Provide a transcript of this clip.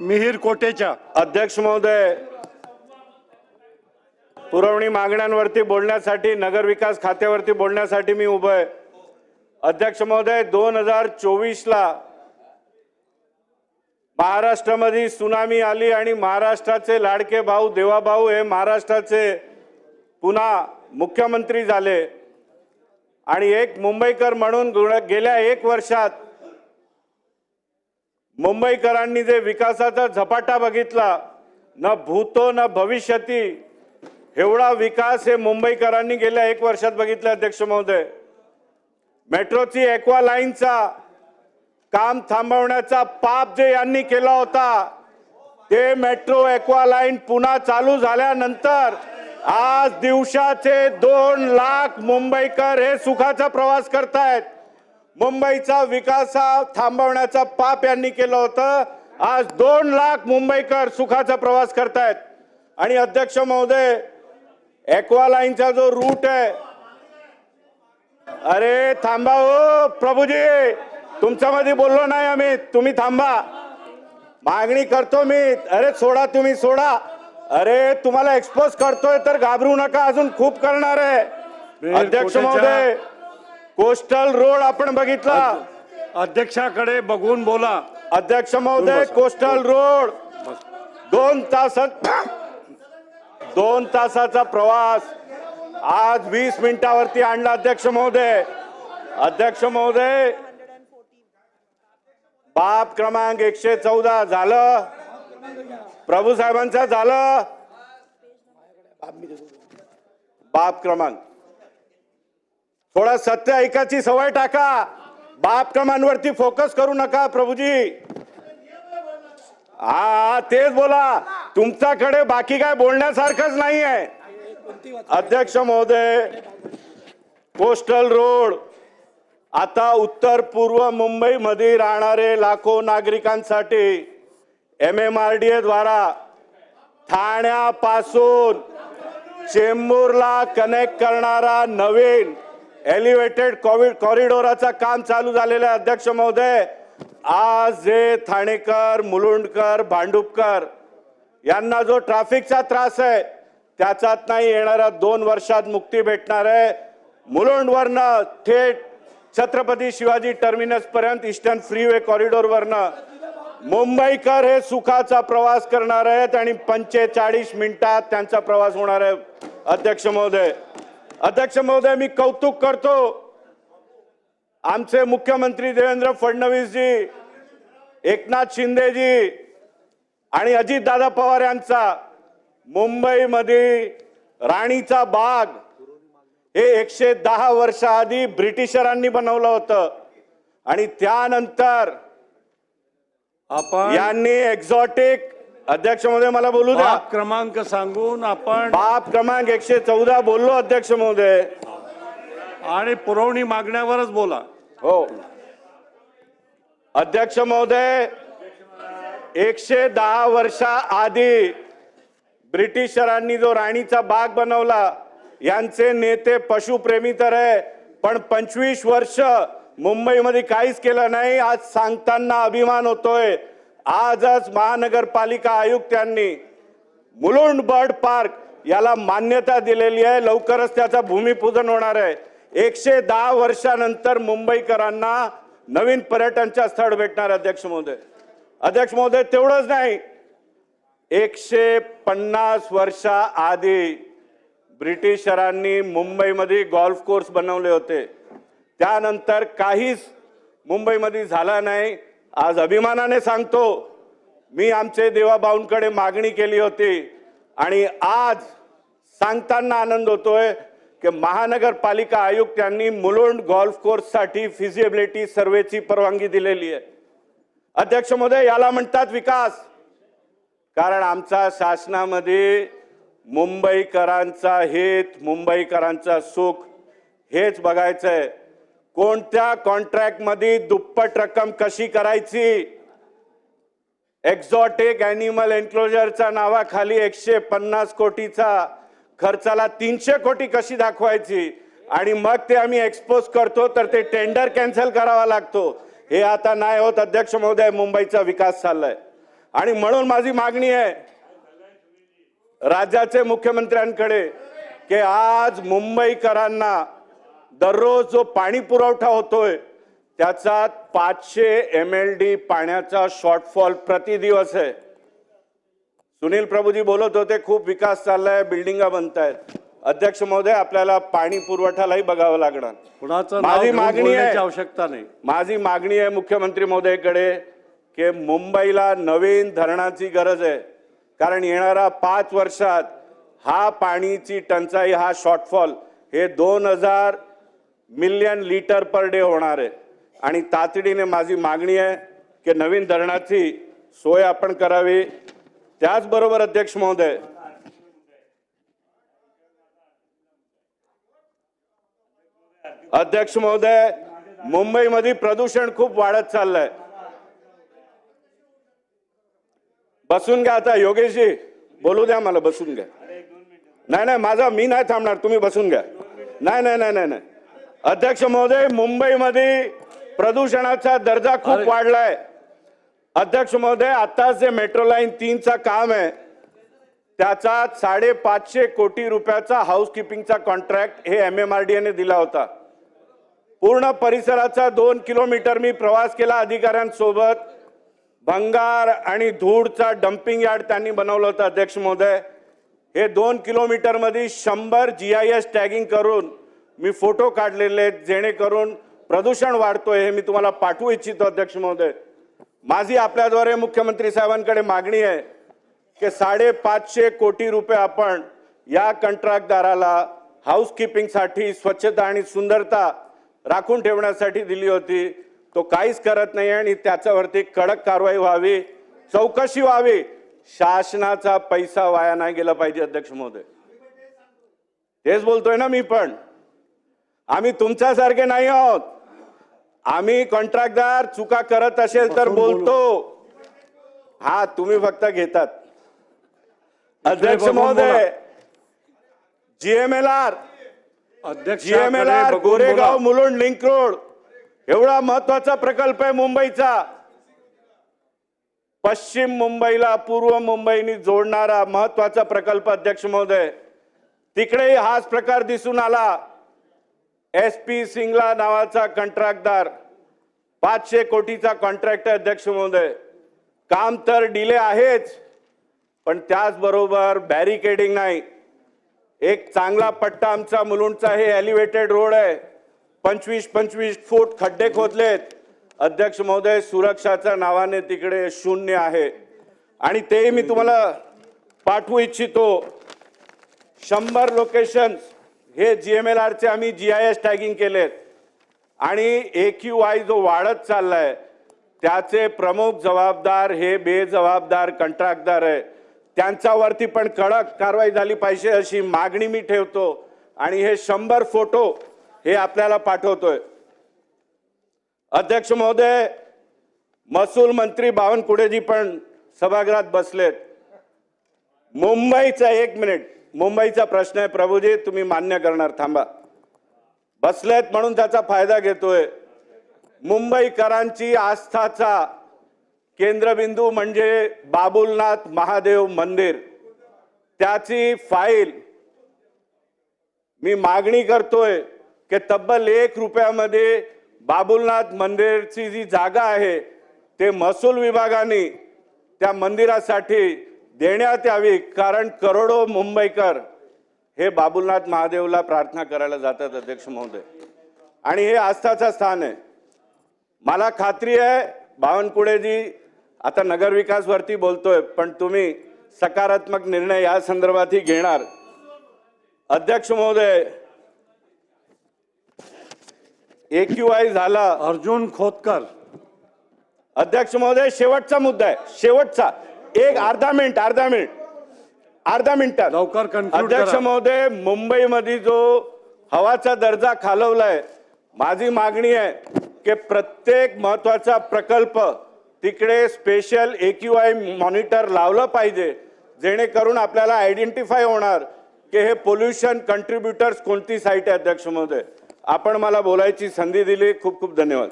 मिहीर कोटेच्या अध्यक्ष महोदय पुरवणी मागण्यांवरती बोलण्यासाठी नगर विकास खात्यावरती बोलण्यासाठी मी उभं आहे. अध्यक्ष महोदय दोन हजार चोवीसला महाराष्ट्रामध्ये सुनामी आली आणि महाराष्ट्राचे लाडके भाऊ देवाभाऊ हे महाराष्ट्राचे पुन्हा मुख्यमंत्री झाले. आणि एक मुंबईकर म्हणून गेल्या एक वर्षात मुंबईकरांनी जे विकासाचा झपाटा बघितला न भूतो न भविष्यती एवढा विकास हे मुंबईकरांनी गेल्या एक वर्षात बघितला अध्यक्ष महोदय. मेट्रोची एक्वा लाईनचा काम थांबवण्याचा पाप जे यांनी केला होता ते मेट्रो एक्वा लाईन पुन्हा चालू झाल्यानंतर आज दिवसाचे दोन लाख मुंबईकर हे सुखाचा प्रवास करतायत. मुंबईचा विकास हा थांबवण्याचा पाप यांनी केलं होतं. आज दोन लाख मुंबईकर सुखाचा प्रवास करतायत. आणि अध्यक्ष महोदय एक्वा लाईनचा जो रूट आहे. अरे थांबा हो प्रभूजी. तुमच्यामध्ये बोललो नाही आम्ही. तुम्ही थांबा. मागणी करतो मी. अरे सोडा तुम्ही सोडा. अरे तुम्हाला एक्सपोज करतोय तर घाबरू नका. अजून खूप करणार आहे. अध्यक्ष महोदय कोस्टल रोड आपण बघितला. अध्यक्षाकडे बघून बोला. अध्यक्ष महोदय. Coastal road. दोन तासात दोन तासाचा प्रवास. आज वीस मिनिटावरती आणला अध्यक्ष महोदय. अध्यक्ष महोदय बाप क्रमांक एकशे चौदा झालं. प्रभू साहेबांचं झालं. बाप क्रमांक. थोडा सत्य ऐकायची सवय टाका. बाप कमांवरती फोकस करू नका प्रभूजी. हा तेच बोला. तुमच्याकडे बाकी काय बोलण्यासारखंच नाही आहे अध्यक्ष महोदय कोस्टल रोड आता उत्तर पूर्व मुंबईमध्ये राहणारे लाखो नागरिकांसाठी M M R D A द्वारा ठाण्यापासून चेंबूरला कनेक्ट करणारा नवीन एलिव्हेटेड कोविड कॉरिडोराचं काम चालू झालेलं आहे अध्यक्ष महोदय. आज जे ठाणेकर मुलुंडकर भांडुपकर यांना जो ट्रॅफिकचा त्रास आहे त्याच्यात नाही येणाऱ्या दोन वर्षात मुक्ती भेटणार आहे. मुलुंडवरनं थेट छत्रपती शिवाजी टर्मिनस पर्यंत ईस्टर्न फ्रीवे कॉरिडोरवरनं मुंबईकर हे सुखाचा प्रवास करणार आहेत आणि पंचेचाळीस मिनिटात त्यांचा प्रवास होणार आहे अध्यक्ष महोदय. अध्यक्ष महोदय मी कौतुक करतो. आमचे मुख्यमंत्री देवेंद्र फडणवीसजी एकनाथ शिंदेजी आणि अजितदादा पवार यांचा मुंबईमध्ये राणीचा बाग हे एकशे दहा वर्षाआधी ब्रिटिशरांनी बनवलं होतं. आणि त्यानंतर आपण यांनी एक्झॉटिक अध्यक्ष महोदय मला बोलू द्या. क्रमांक सांगून आपण बाप क्रमांक एकशे चौदा बोललो अध्यक्ष महोदय आणि पुरवणी मागण्यावरच बोला. हो. अध्यक्ष महोदय एकशे दहा वर्षा आधी ब्रिटिशरांनी जो राणीचा बाग बनवला यांचे नेते पशुप्रेमी तर आहे पण पंचवीस वर्ष मुंबईमध्ये काहीच केलं नाही आज सांगताना अभिमान होतोय. आजच महानगरपालिका आयुक्तांनी मुलुंड बर्ड पार्क याला मान्यता दिलेली आहे. लवकरच त्याचा भूमिपूजन होणार आहे. एकशे दहा वर्षानंतर मुंबईकरांना नवीन पर्यटनच्या स्थळ भेटणार अध्यक्ष महोदय. अध्यक्ष महोदय तेवढंच नाही. एकशे पन्नास वर्षा आधी ब्रिटिशरांनी मुंबईमध्ये गॉल्फ कोर्स बनवले होते. त्यानंतर काहीच मुंबईमध्ये झाला नाही. आज अभिमानाने सांगतो मी आमचे देवाबाऊंकडे मागणी केली होती आणि आज सांगताना आनंद होतोय की महानगरपालिका आयुक्तांनी मुलुंड गॉल्फ कोर्ससाठी फिजिबिलिटी सर्वेची परवानगी दिलेली आहे. अध्यक्ष महोदय याला म्हणतात विकास. कारण आमच्या शासनामध्ये मुंबईकरांचा हित मुंबईकरांचा सुख हेच बघायचं आहे कोणत्या कॉन्ट्रॅक्टमध्ये दुप्पट रक्कम कशी करायची? एक्झॉटिक अॅनिमल एन्क्लोजरच्या नावाखाली एकशे पन्नास कोटीचा खर्चाला तीनशे कोटी कशी दाखवायची? आणि मग ते आम्ही एक्सपोज करतो तर ते टेंडर कॅन्सल करावा लागतो. हे आता नाही होत अध्यक्ष महोदय मुंबईचा विकास चाललाय. आणि म्हणून माझी मागणी आहे राज्याचे मुख्यमंत्र्यांकडे की आज मुंबईकरांना दररोज जो पाणी पुरवठा होतोय त्याचा पाचशे एम एल डी पाण्याचा शॉर्टफॉल प्रति दिवस आहे. सुनील प्रभूजी बोलत होते खूप विकास चाललाय बिल्डिंगा बनत आहेत अध्यक्ष महोदय आपल्याला पाणी पुरवठालाही बघावं लागणार. कुणाचं माझी मागणी आहे. आवश्यकता नाही. माझी मागणी आहे मुख्यमंत्री महोदयकडे की मुंबईला नवीन धरणाची गरज आहे. कारण येणाऱ्या पाच वर्षात हा पाणीची टंचाई हा शॉर्टफॉल हे दोन हजार मिलियन लिटर पर डे होणार आहे. आणि तातडीने माझी मागणी आहे की नवीन धरणाची सोय आपण करावी. त्याचबरोबर अध्यक्ष महोदय अध्यक्ष महोदय मुंबईमध्ये प्रदूषण खूप वाढत चाललंय. बसून घ्या आता योगेशजी बोलू द्या मला बसून घ्या. नाही नाही माझा मी नाही थांबणार तुम्ही बसून घ्या. नाही नाही नाही नाही नाही. अध्यक्ष महोदय मुंबईमध्ये प्रदूषणाचा दर्जा खूप. वाढलाय. अध्यक्ष महोदय आता जे मेट्रो लाईन तीनचा काम आहे त्याचा साडेपाचशे कोटी रुपयाचा हाऊसकीपिंगचा कॉन्ट्रॅक्ट हे एम एम आर डी ने दिला होता. पूर्ण परिसराचा दोन किलोमीटर मी प्रवास केला अधिकाऱ्यांसोबत. भंगार आणि धूळचा डम्पिंग यार्ड त्यांनी बनवलं होतं अध्यक्ष महोदय. हे दोन किलोमीटरमध्ये शंभर जी आय एस टॅगिंग करून मी फोटो काढलेले आहेत जेणेकरून प्रदूषण वाढतोय हे मी तुम्हाला पाठवू इच्छितो अध्यक्ष महोदय. माझी आपल्याद्वारे मुख्यमंत्री साहेबांकडे मागणी आहे की साडेपाचशे कोटी रुपये आपण या कंत्राटदाराला हाऊसकीपिंगसाठी स्वच्छता आणि सुंदरता राखून ठेवण्यासाठी दिली होती. तो काहीच करत नाही आणि त्याच्यावरती कडक कारवाई व्हावी चौकशी व्हावी. शासनाचा पैसा वाया नाही गेला पाहिजे अध्यक्ष महोदय. तेच बोलतोय ना मी पण. आम्ही तुमच्यासारखे नाही आहोत. आम्ही कॉन्ट्रॅक्टदार चुका करत असेल तर. बोलतो. हा तुम्ही फक्त घेतात. अध्यक्ष महोदय. जीएमएलआर अध्यक्ष GMLR Goregaon Mulund link road एवढा महत्त्वाचा प्रकल्प आहे मुंबईचा. पश्चिम मुंबईला पूर्व मुंबईनी जोडणारा महत्त्वाचा प्रकल्प अध्यक्ष महोदय. तिकडेही हाच प्रकार दिसून आला. एस पी सिंगला नावाचा कंत्राटदार पाचशे कोटीचा कॉन्ट्रॅक्ट अध्यक्ष महोदय. काम तर डिले आहेच पण त्याचबरोबर बॅरिकेडिंग नाही. एक चांगला पट्टा आमचा मुलुंडचा हे एलिव्हेटेड रोड आहे. पंचवीस पंचवीस फूट खड्डे खोदलेत. अध्यक्ष महोदय सुरक्षाच्या नावाने तिकडे शून्य आहे. आणि तेही मी तुम्हाला पाठवू इच्छितो. शंभर लोकेशन्स हे जी एम एल आरचे आम्ही जी आय एस टॅगिंग केलेत. आणि ए क्यू आय जो वाढत चाललाय त्याचे प्रमुख जबाबदार हे बेजबाबदार कंत्राटदार आहे. त्यांच्यावरती पण कडक कारवाई झाली पाहिजे अशी मागणी मी ठेवतो. आणि हे शंभर फोटो हे आपल्याला पाठवतोय. अध्यक्ष महोदय महसूल मंत्री बावनकुळेजी पण सभागृहात बसलेत. मुंबईचा एक मिनिट. मुंबईचा प्रश्न आहे प्रभूजी तुम्ही मान्य करणार थांबा. बसलेत म्हणून त्याचा फायदा घेतोय. मुंबईकरांची आस्थाचा केंद्रबिंदू म्हणजे बाबुलनाथ महादेव मंदिर. त्याची फाईल मी मागणी करतोय की तब्बल एक रुपयामध्ये बाबुलनाथ मंदिरची जी जागा आहे ते महसूल विभागाने त्या मंदिरासाठी देण्यात यावी कारण करोडो मुंबईकर हे बाबुलनाथ महादेवला प्रार्थना करायला जातात अध्यक्ष महोदय. आणि हे आस्थाचं स्थान आहे. मला खात्री आहे बावनकुळेजी आता नगरविकासवरती बोलतोय पण तुम्ही सकारात्मक निर्णय या संदर्भातही घेणार. अध्यक्ष महोदय एक्यूआय झाला. अर्जुन खोतकर. अध्यक्ष महोदय शेवटचा मुद्दा आहे. शेवटचा. एक अर्धा मिनिट अर्धा मिनिट. अर्धा मिनिटात लवकर conclude अध्यक्ष करा. महोदय मुंबईमध्ये जो हवाचा दर्जा खालवलाय माझी मागणी आहे की प्रत्येक महत्त्वाचा प्रकल्प तिकडे स्पेशल एक्यूआय मॉनिटर लावलं पाहिजे जेणेकरून आपल्याला आयडेंटिफाय होणार की हे पोल्युशन कंट्रीब्युटर्स कोणती साईट आहे अध्यक्ष महोदय. आपण मला बोलायची संधी दिली. खूप खूप धन्यवाद.